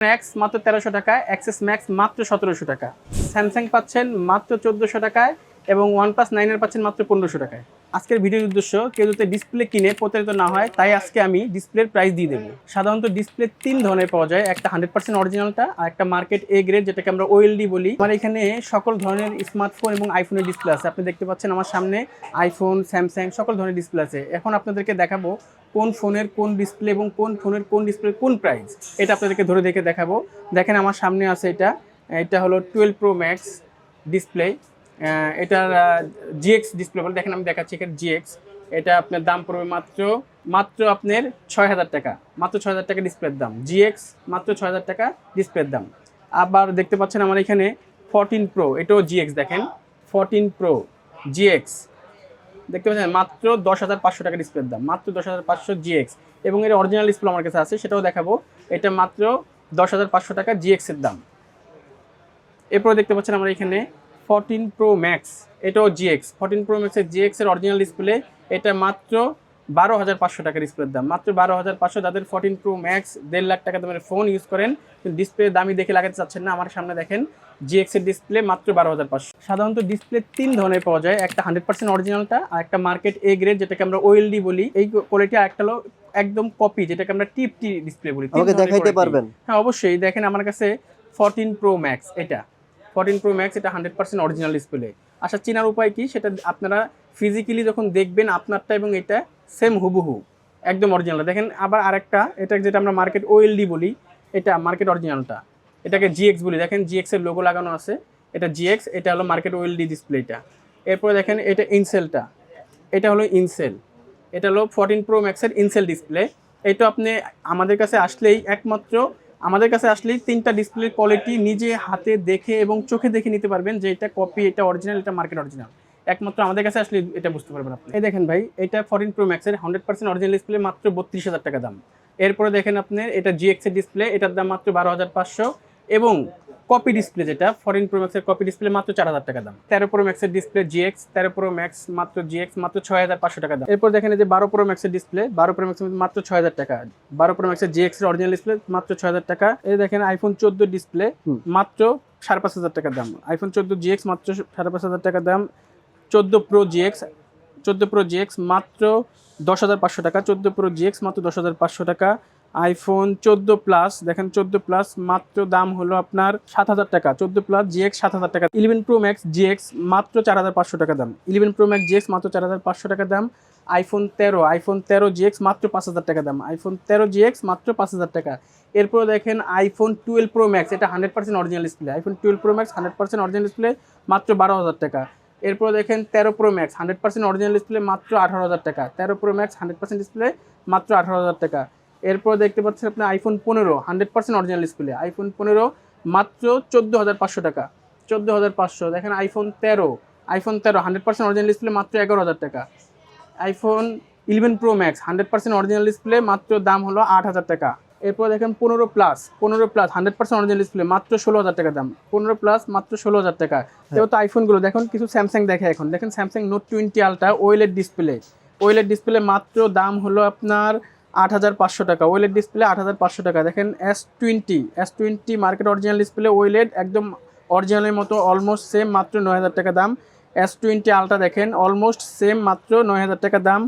Max মাত্র তেরোশো টাকায় অ্যাক্সেস ম্যাক্স মাত্র সতেরোশো টাকা স্যামসাং পাচ্ছেন মাত্র চোদ্দোশো টাকায় এবং ওয়ান ওয়ানপ্লাস নাইনের পাচ্ছেন মাত্র পনেরোশো টাকায়। আজকের ভিডিওর উদ্দেশ্য, কেউ যাতে ডিসপ্লে কিনে প্রতারিত না হয়, তাই আজকে আমি ডিসপ্লের প্রাইস দিয়ে দেবো। সাধারণত ডিসপ্লে তিন ধরনের পাওয়া যায়, একটা হান্ড্রেড পার্সেন্ট অরিজিনালটা আর একটা মার্কেট এ গ্রেড যেটাকে আমরা ওএলডি বলি। আমার এখানে সকল ধরনের স্মার্টফোন এবং আইফোনের ডিসপ্লে আছে। আপনি দেখতে পাচ্ছেন আমার সামনে আইফোন স্যামসাং সকল ধরনের ডিসপ্লে আছে। এখন আপনাদেরকে দেখাবো কোন ফোনের কোন ডিসপ্লে এবং কোন ফোনের কোন ডিসপ্লে কোন প্রাইস এটা আপনাদেরকে ধরে দেখে দেখাবো। দেখেন আমার সামনে আছে এটা। এটা হলো টুয়েলভ প্রো ম্যাক্স ডিসপ্লে এটার জিএক্স ডিসপ্লে বলে, দেখেন আমি দেখাচ্ছি এখানে জিএক্স এটা আপনার দাম পড়বে মাত্র মাত্র আপনার ছয় হাজার টাকা, মাত্র ছয় হাজার টাকা ডিসপ্লের দাম। জিএক্স মাত্র ছয় হাজার টাকা ডিসপ্লের দাম। আবার দেখতে পাচ্ছেন আমার এখানে ফরটিন প্রো এটাও জিএক্স দেখেন ফরটিন প্রো জিএক্স দেখতে পাচ্ছেন, মাত্র দশ হাজার পাঁচশো টাকা ডিসপ্লের দাম, মাত্র দশ হাজার পাঁচশো জিএক্স এবং এর অরিজিনাল ডিসপ্লে আমার কাছে আছে, সেটাও দেখাবো। এটা মাত্র দশ হাজার পাঁচশো টাকা জিএক্সের দাম। এরপরে দেখতে পাচ্ছেন আমরা এখানে ফোরটিন প্রো ম্যাক্স এটাও জিএক্স ফোরটিন প্রো ম্যাক্সের জিএক্স এর অরিজিনাল ডিসপ্লে এটা মাত্র বারো হাজার পাঁচশো টাকা ডিসপ্লের দাম মাত্র বারো হাজার পাঁচশো যাদের ফোরটিন প্রো ম্যাক্স দেড় লাখ টাকা দামের ফোন ইউজ করেন কিন্তু ডিসপ্লে দামি দেখে লাগাতে চাচ্ছেন না আমার সামনে দেখেন জিএক্স এর ডিসপ্লে মাত্র বারো হাজার পাঁচশো। সাধারণত ডিসপ্লে তিন ধরনের পাওয়া যায় একটা হান্ড্রেড পার্সেন্ট অরিজিনালটা আর একটা মার্কেট এ গ্রেড যেটাকে আমরা ওএলডি বলি এই কোয়ালিটি আর একটা হলো একদম কপি যেটাকে আমরা টিপ টি ডিসপ্লে বলি দেখাইতে পারবেন? হ্যাঁ অবশ্যই দেখেন আমার কাছে ফোরটিন প্রো ম্যাক্স এটা। ফোরটিন প্রো ম্যাক্স এটা হান্ড্রেড পার্সেন্ট অরিজিনাল ডিসপ্লে আচ্ছা চেনার উপায় কি? সেটা আপনারা ফিজিক্যালি যখন দেখবেন আপনারটা এবং এটা সেম হুবহু, একদম অরিজিনাল দেখেন, আবার আরেকটা, এটা যেটা আমরা মার্কেট ওএলডি বলি, এটা মার্কেট অরিজিনালটা এটাকে জিএক্স বলি। দেখেন জিএক্স এর লোগো লাগানো আছে। এটা জিএক্স এটা হলো মার্কেট ওএলডি ডিসপ্লেটা এরপরে দেখেন, এটা ইনসেলটা এটা হলো ইনসেল এটা হলো ফোরটিন প্রো ম্যাক্সের ইনসেল ডিসপ্লে এটা আপনি আমাদের কাছে আসলেই একমাত্র আমাদের কাছে আসলেই তিনটা ডিসপ্লে কোয়ালিটি নিজে হাতে দেখে এবং চোখে দেখে নিতে পারবেন যে এটা কপি এটা অরিজিনাল এটা মার্কেট অরিজিনাল একমাত্র আমাদের কাছে আসলে এটা বুঝতে পারবেন আপনি। এই দেখেন ভাই, এটা ফরেন প্রো ম্যাক্সের হান্ড্রেড পার্সেন্ট অরিজিনাল ডিসপ্লে মাত্র বত্রিশ হাজার টাকা দাম। এরপরে দেখেন আপনি এটা জিএক্সের ডিসপ্লে এটার দাম মাত্র বারো হাজার পাঁচশো। এবং কপি ডিসপ্লে যেটা ফরেন প্রো ম্যাক্সের কপি ডিসপ্লে মাত্র চার হাজার টাকা দাম। তেরো প্রো ম্যাক্সের ডিসপ্লে জিএক্স তেরো প্রো ম্যাক্স মাত্র জিএক্স মাত্র ছয় হাজার পাঁচশো টাকা দাম। এরপর দেখেন এই যে বারো প্রো ম্যাক্সের ডিসপ্লে বারো প্রো ম্যাক্সের মাত্র ছয় হাজার টাকা। বারো প্রো ম্যাক্সের জিএক্স এর অরিজিনাল ডিসপ্লে মাত্র ছয় হাজার টাকা। এই দেখেন আইফোন চোদ্দ ডিসপ্লে মাত্র সাড়ে পাঁচ হাজার টাকা দাম। আইফোন চোদ্দ জিএক্স মাত্র সাড়ে পাঁচ হাজার টাকা দাম। চোদ্দ প্রো জিএক্স চোদ্দ প্রো জিএক্স মাত্র দশ হাজার পাঁচশো টাকা। চোদ্দ প্রো জিএক্স মাত্র দশ হাজার পাঁচশো টাকা। আইফোন চোদ্দ প্লাস দেখেন চোদ্দ প্লাস মাত্র দাম হলো আপনার সাত হাজার টাকা। চোদ্দ প্লাস জিএক্স সাত হাজার টাকা ইলেভেন প্রো ম্যাক্স জিএক্স মাত্র চার হাজার পাঁচশো টাকা দাম। ইলেভেন প্রো ম্যাক্স জিএক্স মাত্র চার হাজার পাঁচশো টাকা দাম আইফোন তেরো আইফোন তেরো জিএক্স মাত্র পাঁচ হাজার টাকা দাম। আইফোন তেরো জিএক্স মাত্র পাঁচ হাজার টাকা। এরপর দেখেন আইফোন টুয়েলভ প্রো ম্যাক্স এটা hundred percent original display iPhone twelve pro max hundred percent original display মাত্র বারো হাজার টাকা। এরপর দেখেন তেরো pro max hundred percent original display মাত্র আঠারো হাজার টাকা। তেরো pro max hundred percent display মাত্র আঠারো হাজার টাকা। এরপর দেখতে পাচ্ছেন আপনি আইফোন পনেরো hundred percent original display iPhone পনেরো মাত্র চোদ্দ হাজার পাঁচশো টাকা। চোদ্দ হাজার পাঁচশো দেখেন আইফোন তেরো। আইফোন তেরো হান্ড্রেড পার্সেন্ট অরিজিনাল ডিসপ্লে মাত্র এগারো হাজার টাকা। IPhone eleven pro max hundred percent original display মাত্র দাম হলো আট হাজার টাকা। এরপর দেখেন পনেরো প্লাস পনেরো plus hundred percent original display মাত্র ষোলো হাজার টাকা দাম। পনেরো প্লাস মাত্র ষোলো হাজার টাকা। যেহেতু আইফোনগুলো দেখুন কিছু স্যামসাং দেখে এখন। দেখেন স্যামসাং নোট টোয়েন্টি আলটা ওয়েলের ডিসপ্লে ওয়েলের ডিসপ্লে মাত্র দাম হলো আপনার আট হাজার পাঁচশো টাকা। ওয়েলের ডিসপ্লে আট হাজার পাঁচশো টাকা। দেখেন S twenty S twenty market original display OLED একদম অরিজিনালের মতো অলমোস্ট সেম মাত্র নয় হাজার টাকা দাম। এস টোয়েন্টি আলটা দেখেন অলমোস্ট সেম মাত্র নয় হাজার টাকা দাম।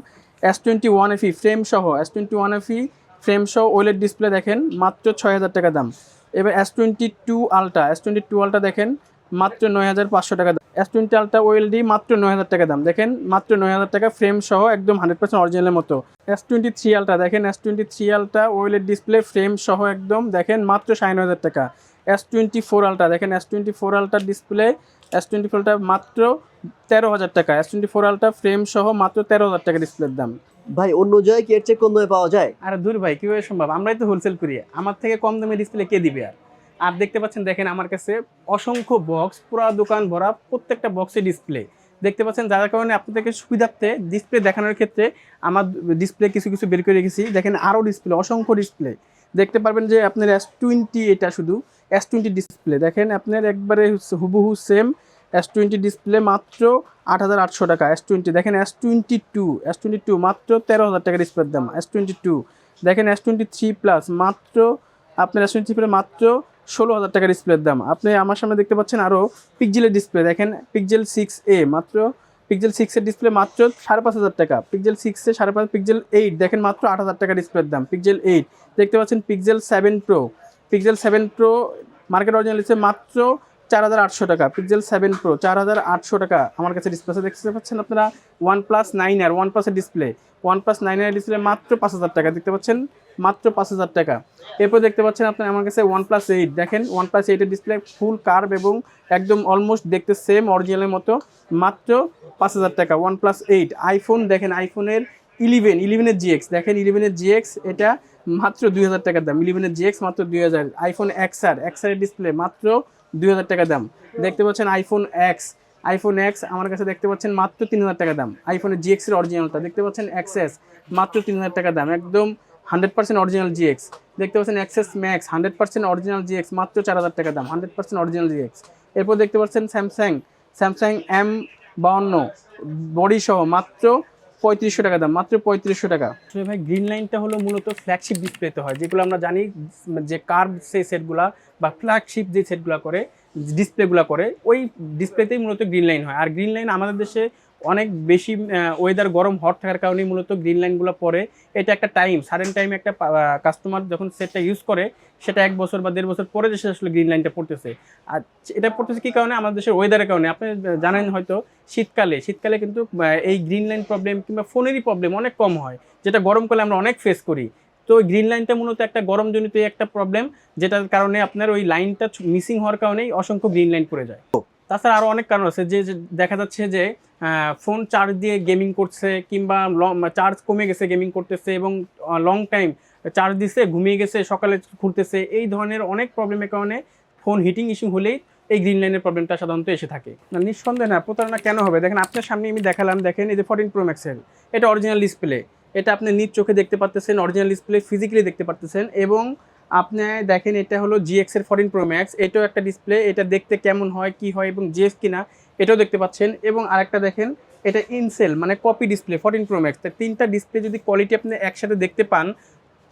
S twenty one FE frame সহ S twenty one FE frame সহ ওয়েলের ডিসপ্লে দেখেন, মাত্র ছয় হাজার টাকা দাম। এবার S twenty two ultra S twenty two ultra দেখেন মাত্র নয় হাজার পাঁচশো টাকা দাম। এস টোয়েন্টি আলটা ওয়েলডি মাত্র নয় হাজার টাকা দাম। দেখেন মাত্র নয় হাজার টাকা ফ্রেম সহ একদম হান্ড্রেড পার্সেন্ট অরিজিনালের মতো। এস টোয়েন্টি থ্রি আলটা দেখেন এস টোয়েন্টি থ্রি আলটা ওয়েলের ডিসপ্লে ফ্রেম সহ একদম দেখেন মাত্র সাড়ে নয় হাজার টাকা। এস টোয়েন্টি ফোর আলটা দেখেন এস টোয়েন্টি ফোর আলটার ডিসপ্লে এস টোয়েন্টি ফোরটা মাত্র তেরো হাজার টাকা। S twenty four ultra frame সহ মাত্র তেরো হাজার টাকা ডিসপ্লের দাম। ভাই অন্য জায়গায় কি এর চেয়ে কম দামে পাওয়া যায়? আর দূর ভাই কীভাবে সম্ভব? আমরাই তো হোলসেল করি। আমার থেকে কম দামে ডিসপ্লে কে দিবে আর? আর দেখতে পাচ্ছেন, দেখেন আমার কাছে অসংখ্য বক্স পুরো দোকান ভরা প্রত্যেকটা বক্সে ডিসপ্লে দেখতে পাচ্ছেন, যার কারণে আপনাদেরকে সুবিধার্থে ডিসপ্লে দেখানোর ক্ষেত্রে আমার ডিসপ্লে কিছু কিছু বের করে রেখেছি। দেখেন, আরও ডিসপ্লে অসংখ্য ডিসপ্লে দেখতে পারবেন যে আপনার এস টোয়েন্টি এটা শুধু এস টোয়েন্টি ডিসপ্লে দেখেন, আপনার একবারে হুবহু সেম এস টোয়েন্টি ডিসপ্লে মাত্র আট হাজার আটশো টাকা এস টোয়েন্টি দেখেন S twenty two S twenty two মাত্র তেরো হাজার টাকা ডিসপ্লের দাম এস টোয়েন্টি টু দেখেন এস টোয়েন্টি থ্রি প্লাস মাত্র, আপনার এসএন চিপের মাত্র ষোলো হাজার টাকার ডিসপ্লের দাম। আপনি আমার সামনে দেখতে পাচ্ছেন আরও পিকজেলের ডিসপ্লে দেখেন পিকজেল সিক্স এ মাত্র পিকজেল সিক্সের ডিসপ্লে মাত্র সাড়ে পাঁচ হাজার টাকা। পিকজেল সিক্সে সাড়ে পাঁচ পিকজেল এইট দেখেন মাত্র আট হাজার টাকার ডিসপ্লের দাম। পিকজেল এইট দেখতে পাচ্ছেন Pixel seven pro Pixel seven pro market original মাত্র চার হাজার আটশো টাকা পিকজেল সেভেন প্রো চার হাজার আটশো টাকা। আমার কাছে ডিসপ্লে দেখতে পাচ্ছেন আপনারা? ওয়ান প্লাস নাইন আর ওয়ান প্লাসের ডিসপ্লে ওয়ান প্লাস নাইন আর ডিসপ্লে মাত্র পাঁচ হাজার টাকা, দেখতে পাচ্ছেন? মাত্র পাঁচ হাজার টাকা। এরপর দেখতে পাচ্ছেন আপনি আমার কাছে ওয়ান প্লাস এইট দেখেন ওয়ান প্লাস এইটের ডিসপ্লে ফুল কার্ভ এবং একদম অলমোস্ট দেখতে সেম অরিজিনালের মতো, মাত্র পাঁচ হাজার টাকা। ওয়ান প্লাস এইট আইফোন দেখেন আইফোনের ইলেভেন ইলেভেনের জিএক্স দেখেন ইলেভেনের জিএক্স এটা মাত্র দুই হাজার টাকার দাম। ইলেভেনের জিএক্স মাত্র দুই হাজার। আইফোন এক্সআর এক্সআর ডিসপ্লে মাত্র দুই হাজার টাকা দাম। দেখতে পাচ্ছেন আইফোন এক্স আইফোন এক্স আমার কাছে দেখতে পাচ্ছেন মাত্র তিন হাজার টাকা দাম। আইফোনের জিএক্স এর অরিজিনালটা দেখতে পাচ্ছেন এক্সএস মাত্র তিন হাজার টাকা দাম। একদম হান্ড্রেড পার্সেন্ট অরিজিনাল জিএক্স দেখতে পাচ্ছেন XS Max hundred percent original GX মাত্র চার হাজার টাকা দাম। হান্ড্রেড পার্সেন্ট অরিজিনাল জিএক্স এরপর দেখতে পাচ্ছেন স্যামসাং স্যামসাং এম বাউন্ন। বডি সহ মাত্র পঁয়ত্রিশশো টাকা দাম, মাত্র পঁয়ত্রিশশো টাকা। আসলে ভাই গ্রিন লাইনটা হলো মূলত ফ্ল্যাগশিপ ডিসপ্লেতে হয়, যেগুলো আমরা জানি যে কার্ভ সেই সেটগুলা বা ফ্ল্যাগশিপ যে সেটগুলো করে ডিসপ্লেগুলো করে, ওই ডিসপ্লেতেই মূলত গ্রিন লাইন হয়। আর গ্রিন লাইন আমাদের দেশে অনেক বেশি ওয়েদার গরম হট থাকার কারণে মূলত গ্রিন লাইনগুলো পরে। এটা একটা টাইম সারেন টাইমে একটা কাস্টমার যখন সেটটা ইউজ করে, সেটা এক বছর বা দেড় বছর পরে দেশে আসলে গ্রিন লাইনটা পড়তেছে। আর এটা পড়তেছে কী কারণে? আমাদের দেশের ওয়েদারের কারণে। আপনি জানেন হয়তো, শীতকালে শীতকালে কিন্তু এই গ্রিন লাইন প্রবলেম কিংবা ফোনেরই প্রবলেম অনেক কম হয়। যেটা গরমকালে আমরা অনেক ফেস করি। তো গ্রিন লাইনটা মূলত একটা গরমজনিত একটা প্রবলেম যেটার কারণে আপনার ওই লাইনটা মিসিং হওয়ার কারণেই অসংখ্য গ্রিন লাইন পড়ে যায়। তাছাড়া আরও অনেক কারণ আছে। যে দেখা যাচ্ছে যে ফোন চার্জ দিয়ে গেমিং করছে কিংবা চার্জ কমে গেছে গেমিং করতেছে এবং লং টাইম চার্জ দিছে, ঘুমিয়ে গেছে, সকালে ঘুরতেছে, এই ধরনের অনেক প্রবলেমের কারণে ফোন হিটিং ইস্যু হলেই এই গ্রিন লাইনের প্রবলেমটা সাধারণত এসে থাকে। না, নিঃসন্দেহে না, প্রতারণা কেন হবে? দেখেন, আপনার সামনে আমি দেখালাম, দেখেন এই যে ফোরটিন প্রো ম্যাক্সেল এটা অরিজিনাল ডিসপ্লে এটা আপনি নিজ চোখে দেখতে পারতেছেন অরিজিনাল ডিসপ্লে ফিজিক্যালি দেখতে পারতেছেন এবং আপনি দেখেন এটা হলো জিএক্স এর ফোরটিন প্রো ম্যাক্স এটাও একটা ডিসপ্লে এটা দেখতে কেমন হয়, কি হয় এবং জিএস কিনা, এটাও দেখতে পাচ্ছেন। এবং আরেকটা দেখেন, এটা ইনসেল মানে copy display fourteen pro max তিনটা ডিসপ্লে যদি কোয়ালিটি আপনি একসাথে দেখতে পান,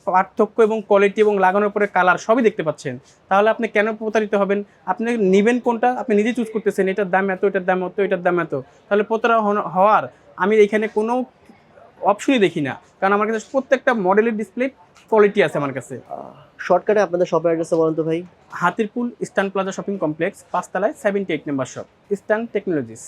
পার্থক্য এবং কোয়ালিটি এবং লাগানোর পরে কালার সবই দেখতে পাচ্ছেন। তাহলে আপনি কেন প্রতারিত হবেন? আপনি নেবেন কোনটা? আপনি নিজে চুজ করতেছেন, এটার দাম এত, এটার দাম এত এটার দাম এত। তাহলে প্রতারণা হন- হওয়ার আমি এখানে কোনো অপশনই দেখি না। কারণ আমার কাছে প্রত্যেকটা মডেলের ডিসপ্লে কোয়ালিটি আছে আমার কাছে। শর্টকাটে আপনাদের শপের অ্যাড্রেসটা বলেন তো ভাই। Hatirpool Eastern Plaza shopping complex, পাঁচতলায় seventy eight number shop Eastern Technologies.